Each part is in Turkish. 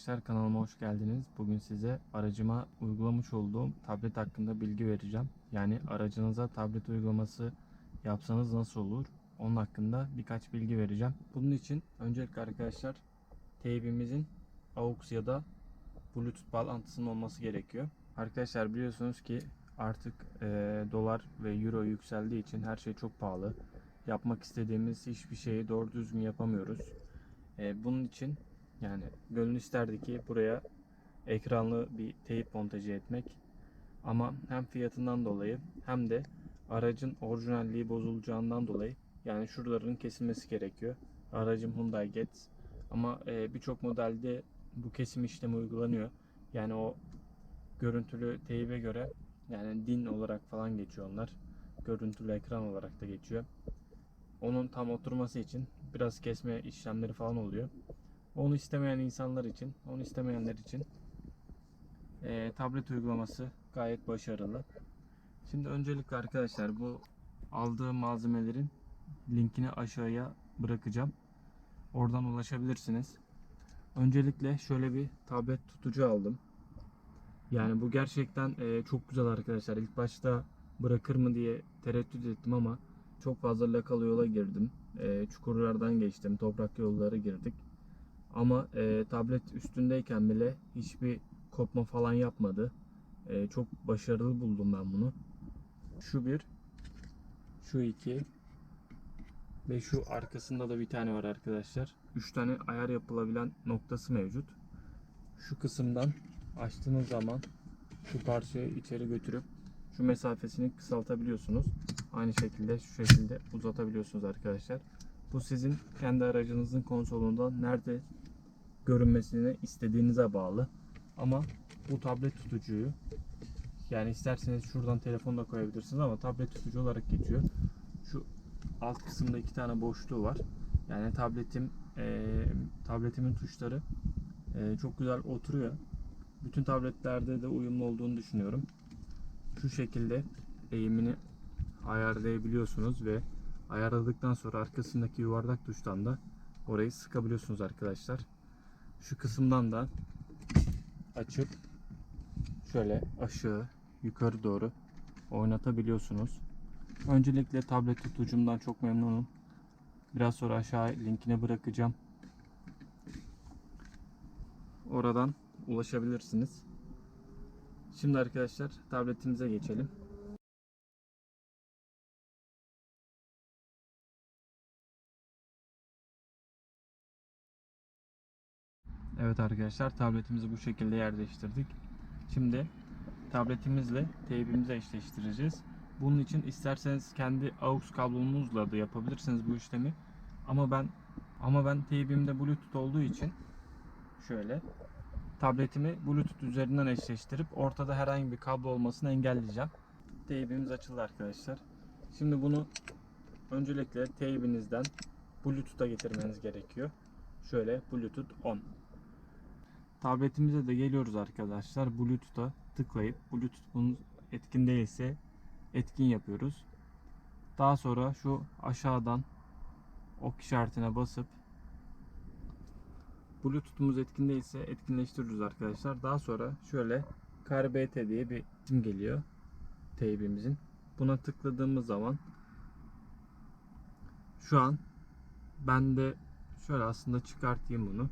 arkadaşlar kanalıma hoş geldiniz. Bugün size aracıma uygulamış olduğum tablet hakkında bilgi vereceğim. Yani aracınıza tablet uygulaması yapsanız nasıl olur? Onun hakkında birkaç bilgi vereceğim. Bunun için öncelikle arkadaşlar teybimizin AUX ya da Bluetooth bağlantısının olması gerekiyor. Arkadaşlar biliyorsunuz ki artık eee, dolar ve euro yükseldiği için her şey çok pahalı. Yapmak istediğimiz hiçbir şeyi doğru düzgün yapamıyoruz. Eee, bunun için yani gönül isterdi ki buraya ekranlı bir teyip montajı etmek. Ama hem fiyatından dolayı hem de aracın orijinalliği bozulacağından dolayı yani şuraların kesilmesi gerekiyor. Aracım Hyundai Getz ama e, birçok modelde bu kesim işlemi uygulanıyor. Yani o görüntülü teybe göre yani din olarak falan geçiyor onlar. Görüntülü ekran olarak da geçiyor. Onun tam oturması için biraz kesme işlemleri falan oluyor. Onu istemeyen insanlar için, onu istemeyenler için eee, tablet uygulaması gayet başarılı. Şimdi öncelikle arkadaşlar bu aldığım malzemelerin linkini aşağıya bırakacağım. Oradan ulaşabilirsiniz. Öncelikle şöyle bir tablet tutucu aldım. Yani bu gerçekten eee, çok güzel arkadaşlar. İlk başta bırakır mı diye tereddüt ettim ama çok fazla lakalı yola girdim. Eee, çukurlardan geçtim. Toprak yolları girdik. Ama e, tablet üstündeyken bile hiçbir kopma falan yapmadı. E, çok başarılı buldum ben bunu. Şu bir, şu iki ve şu arkasında da bir tane var arkadaşlar. Üç tane ayar yapılabilen noktası mevcut. Şu kısımdan açtığınız zaman şu parçayı içeri götürüp şu mesafesini kısaltabiliyorsunuz. Aynı şekilde şu şekilde uzatabiliyorsunuz arkadaşlar. Bu sizin kendi aracınızın konsolundan nerede görünmesini istediğinize bağlı. Ama bu tablet tutucuyu yani isterseniz şuradan telefon da koyabilirsiniz ama tablet tutucu olarak geçiyor. Şu alt kısımda iki tane boşluğu var. Yani tabletim eee, tabletimin tuşları eee, çok güzel oturuyor. Bütün tabletlerde de uyumlu olduğunu düşünüyorum. Şu şekilde eğimini ayarlayabiliyorsunuz ve ayarladıktan sonra arkasındaki yuvarlak tuştan da orayı sıkabiliyorsunuz arkadaşlar. Şu kısımdan da açıp şöyle aşağı yukarı doğru oynatabiliyorsunuz. Öncelikle tablet tutucumdan çok memnunum. Biraz sonra aşağı linkine bırakacağım. Oradan ulaşabilirsiniz. Şimdi arkadaşlar tabletimize geçelim. Evet arkadaşlar tabletimizi bu şekilde yerleştirdik. Şimdi tabletimizle teybimizi eşleştireceğiz. Bunun için isterseniz kendi AUX kablonuzla da yapabilirsiniz bu işlemi. Ama ben ama ben teybimde Bluetooth olduğu için şöyle tabletimi Bluetooth üzerinden eşleştirip ortada herhangi bir kablo olmasını engelleyeceğim. Teybimiz açıldı arkadaşlar. Şimdi bunu öncelikle teybinizden Bluetooth'a getirmeniz gerekiyor. Şöyle Bluetooth on. Tabletimize de geliyoruz arkadaşlar. Bluetooth'a tıklayıp Bluetooth bunun etkin değilse etkin yapıyoruz. Daha sonra şu aşağıdan ok işaretine basıp Bluetooth'umuz etkin değilse etkinleştiriyoruz arkadaşlar. Daha sonra şöyle KRBT diye bir isim geliyor teybimizin. Buna tıkladığımız zaman şu an ben de şöyle aslında çıkartayım bunu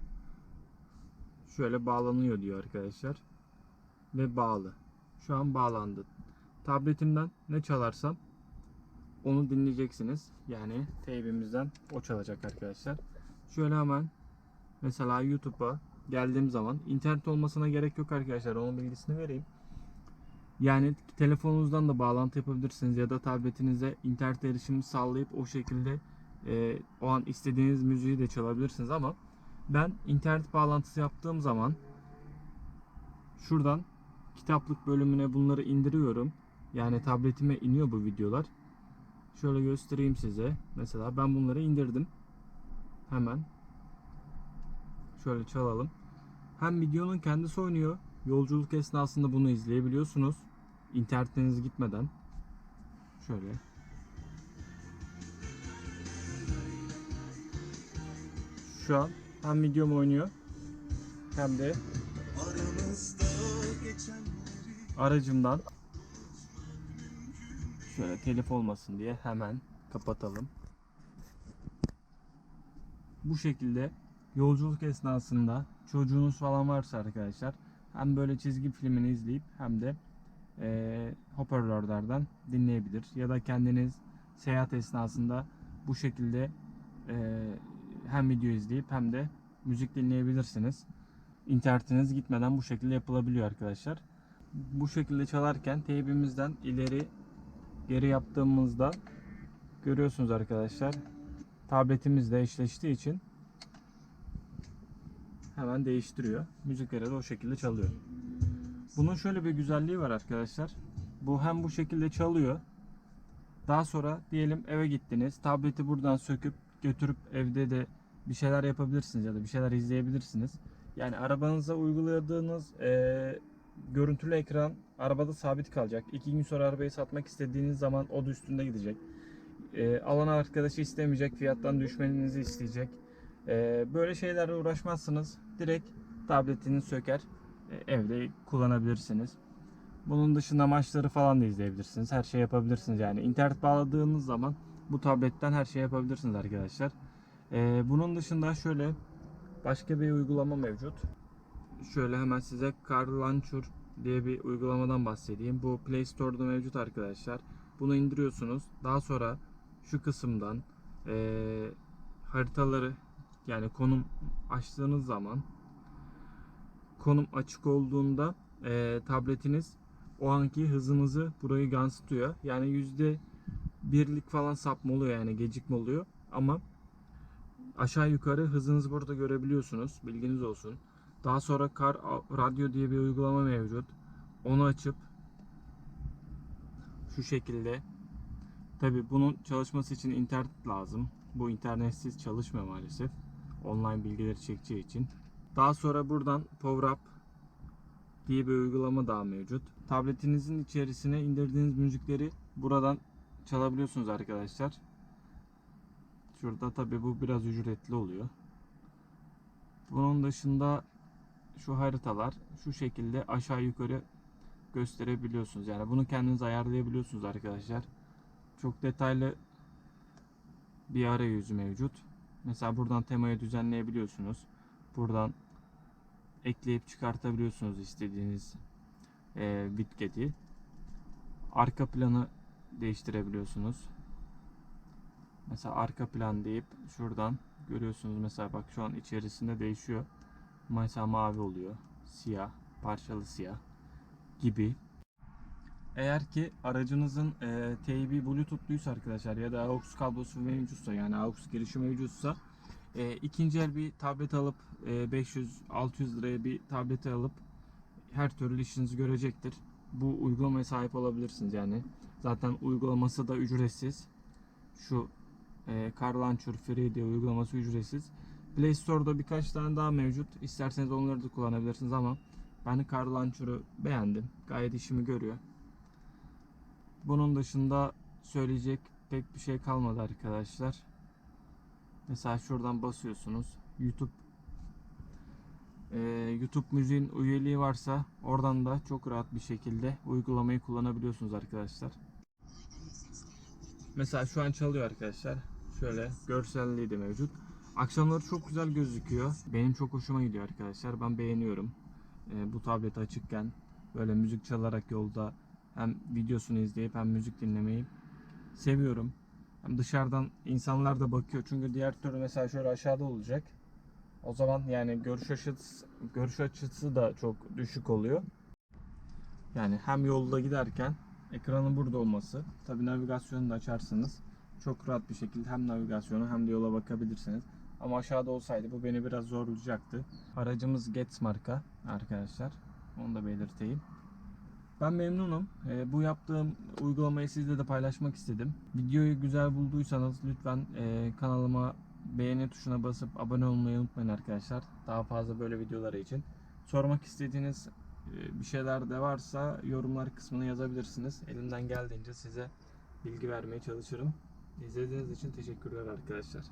şöyle bağlanıyor diyor arkadaşlar. Ve bağlı. Şu an bağlandı. Tabletimden ne çalarsam onu dinleyeceksiniz. Yani teybimizden o çalacak arkadaşlar. Şöyle hemen mesela YouTube'a geldiğim zaman internet olmasına gerek yok arkadaşlar. Onun bilgisini vereyim. Yani telefonunuzdan da bağlantı yapabilirsiniz ya da tabletinize internet erişimi sağlayıp o şekilde e, o an istediğiniz müziği de çalabilirsiniz ama ben internet bağlantısı yaptığım zaman şuradan kitaplık bölümüne bunları indiriyorum. Yani tabletime iniyor bu videolar. Şöyle göstereyim size. Mesela ben bunları indirdim. Hemen. Şöyle çalalım. Hem videonun kendisi oynuyor. Yolculuk esnasında bunu izleyebiliyorsunuz. İnternetiniz gitmeden. Şöyle. Şu an hem videom oynuyor hem de aracımdan şöyle telif olmasın diye hemen kapatalım. Bu şekilde yolculuk esnasında çocuğunuz falan varsa arkadaşlar hem böyle çizgi filmini izleyip hem de eee hoparlörlerden dinleyebilir. Ya da kendiniz seyahat esnasında bu şekilde eee, hem video izleyip hem de müzik dinleyebilirsiniz. İnternetiniz gitmeden bu şekilde yapılabiliyor arkadaşlar. Bu şekilde çalarken teybimizden ileri geri yaptığımızda görüyorsunuz arkadaşlar. Tabletimizle eşleştiği için hemen değiştiriyor. Müzikleri de o şekilde çalıyor. Bunun şöyle bir güzelliği var arkadaşlar. Bu hem bu şekilde çalıyor. Daha sonra diyelim eve gittiniz. Tableti buradan söküp götürüp evde de bir şeyler yapabilirsiniz ya da bir şeyler izleyebilirsiniz. Yani arabanıza uyguladığınız eee, görüntülü ekran arabada sabit kalacak. İki gün sonra arabayı satmak istediğiniz zaman o da üstünde gidecek. Eee alan arkadaşı istemeyecek, fiyattan düşmenizi isteyecek. Eee, böyle şeylerle uğraşmazsınız. Direkt tabletini söker, e, evde kullanabilirsiniz. Bunun dışında maçları falan da izleyebilirsiniz. Her şey yapabilirsiniz yani. İnternet bağladığınız zaman bu tabletten her şey yapabilirsiniz arkadaşlar. Ee, bunun dışında şöyle başka bir uygulama mevcut. Şöyle hemen size Car Launcher diye bir uygulamadan bahsedeyim. Bu Play Store'da mevcut arkadaşlar. Bunu indiriyorsunuz. Daha sonra şu kısımdan ee, haritaları yani konum açtığınız zaman konum açık olduğunda ee, tabletiniz o anki hızınızı burayı yansıtıyor. Yani yüzde birlik falan sapma oluyor yani gecikme oluyor. Ama aşağı yukarı hızınızı burada görebiliyorsunuz. Bilginiz olsun. Daha sonra Car Radyo diye bir uygulama mevcut. Onu açıp şu şekilde Tabi bunun çalışması için internet lazım. Bu internetsiz çalışmıyor maalesef. Online bilgileri çekeceği için. Daha sonra buradan Power Up diye bir uygulama daha mevcut. Tabletinizin içerisine indirdiğiniz müzikleri buradan çalabiliyorsunuz arkadaşlar. Şurada tabi bu biraz ücretli oluyor. Bunun dışında şu haritalar şu şekilde aşağı yukarı gösterebiliyorsunuz. Yani bunu kendiniz ayarlayabiliyorsunuz arkadaşlar. Çok detaylı bir arayüzü mevcut. Mesela buradan temayı düzenleyebiliyorsunuz. Buradan ekleyip çıkartabiliyorsunuz istediğiniz e, widget'i. Arka planı değiştirebiliyorsunuz. Mesela arka plan deyip şuradan görüyorsunuz mesela bak şu an içerisinde değişiyor. Mesela mavi oluyor. Siyah, parçalı siyah gibi. Eğer ki aracınızın e, TB Bluetooth'luysa arkadaşlar ya da AUX kablosu mevcutsa yani AUX girişi mevcutsa e, ikinci el bir tablet alıp e, 500-600 liraya bir tablet alıp her türlü işinizi görecektir. Bu uygulamaya sahip olabilirsiniz yani. Zaten uygulaması da ücretsiz. Şu e, Car Launcher Free diye uygulaması ücretsiz. Play Store'da birkaç tane daha mevcut. İsterseniz onları da kullanabilirsiniz ama ben Car Launcher'ı beğendim. Gayet işimi görüyor. Bunun dışında söyleyecek pek bir şey kalmadı arkadaşlar. Mesela şuradan basıyorsunuz. YouTube e, YouTube müziğin üyeliği varsa oradan da çok rahat bir şekilde uygulamayı kullanabiliyorsunuz arkadaşlar. Mesela şu an çalıyor arkadaşlar. Şöyle görselliği de mevcut. Akşamları çok güzel gözüküyor. Benim çok hoşuma gidiyor arkadaşlar. Ben beğeniyorum. E, bu tablet açıkken böyle müzik çalarak yolda hem videosunu izleyip hem müzik dinlemeyi seviyorum. Hem dışarıdan insanlar da bakıyor. Çünkü diğer türlü mesela şöyle aşağıda olacak. O zaman yani görüş açısı, görüş açısı da çok düşük oluyor. Yani hem yolda giderken ekranın burada olması. Tabi navigasyonu da açarsınız. Çok rahat bir şekilde hem navigasyonu hem de yola bakabilirsiniz. Ama aşağıda olsaydı bu beni biraz zorlayacaktı. Aracımız Getz marka arkadaşlar. Onu da belirteyim. Ben memnunum. Ee, bu yaptığım uygulamayı sizle de paylaşmak istedim. Videoyu güzel bulduysanız lütfen e, kanalıma beğeni tuşuna basıp abone olmayı unutmayın arkadaşlar. Daha fazla böyle videoları için. Sormak istediğiniz e, bir şeyler de varsa yorumlar kısmına yazabilirsiniz. Elimden geldiğince size bilgi vermeye çalışırım. İzlediğiniz için teşekkürler arkadaşlar.